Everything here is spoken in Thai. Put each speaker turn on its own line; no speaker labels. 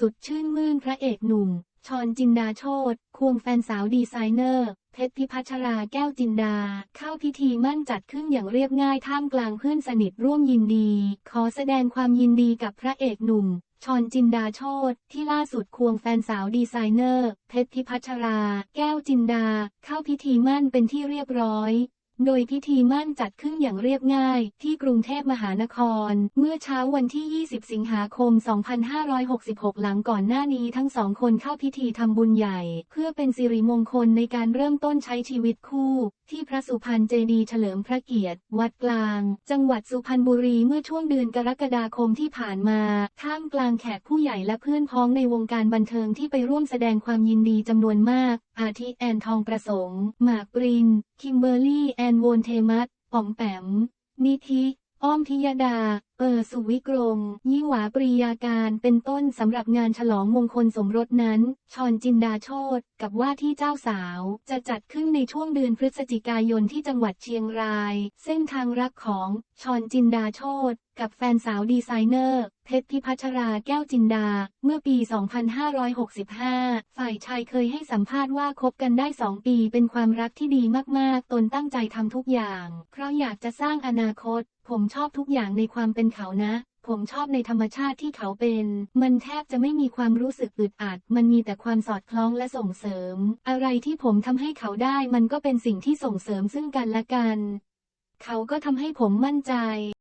สุดชื่นมื่นพระเอกหนุ่ม ชอนจินดาโชตควงแฟนสาวดีไซเนอร์ เพชรพิพัชราแก้วจินดา เข้าพิธีมั่นจัดขึ้นอย่างเรียบง่ายท่ามกลางเพื่อนสนิทร่วมยินดี ขอแสดงความยินดีกับพระเอกหนุ่มชอนจินดาโชตที่ล่าสุดควงแฟนสาวดีไซเนอร์ เพชรพิพัชรา แก้วจินดา เข้าพิธีมั่นเป็นที่เรียบร้อย โดยพิธีมั่นจัดขึ้นอย่างเรียบง่ายที่กรุงเทพมหานคร เมื่อเช้าวันที่ 20 สิงหาคม 2566 หลังก่อนหน้านี้ทั้งสองคนเข้าพิธีทำบุญใหญ่ เพื่อเป็นสิริมงคลในการเริ่มต้นใช้ชีวิตคู่ ที่พระสุพรรณเจดีย์เฉลิมพระเกียรติ วัดกลาง จังหวัดสุพรรณบุรีเมื่อช่วงเดือนกรกฎาคมที่ผ่านมา ท่ามกลางแขกผู้ใหญ่และเพื่อนพ้องในวงการบันเทิงที่ไปร่วมแสดงความยินดีจำนวนมาก อาทิแอนทองประสงค์ หมากปริน คิมเบอร์รี่แอนโวนเทมัสป๋อมแปมนิธิ อ้อมพิยดาเปิดสุวิกรม ยี่หวาปรียาการเป็นต้นสำหรับงานฉลองมงคลสมรสนั้น ชอนจินดาโชตกับว่าที่เจ้าสาว จะจัดขึ้นในช่วงเดือนพฤศจิกายนที่จังหวัดเชียงราย เส้นทางรักของชอนจินดาโชตกับแฟนสาวดีไซเนอร์ เพชรพิพัชราแก้วจินดา เมื่อปี 2565 ฝ่ายชายเคยให้สัมภาษณ์ว่าคบกันได้ 2 ปีเป็นความรักที่ดีมาก ๆ ตนตั้งใจทำทุกอย่าง เพราะอยากจะสร้างอนาคต ผมชอบทุกอย่างในความเป็นเป็นเขานะ ผมชอบในธรรมชาติที่เขาเป็น มันแทบจะไม่มีความรู้สึกอึดอัด มันมีแต่ความสอดคล้องและส่งเสริม อะไรที่ผมทำให้เขาได้มันก็เป็นสิ่งที่ส่งเสริมซึ่งกันและกัน เขาก็ทำให้ผมมั่นใจ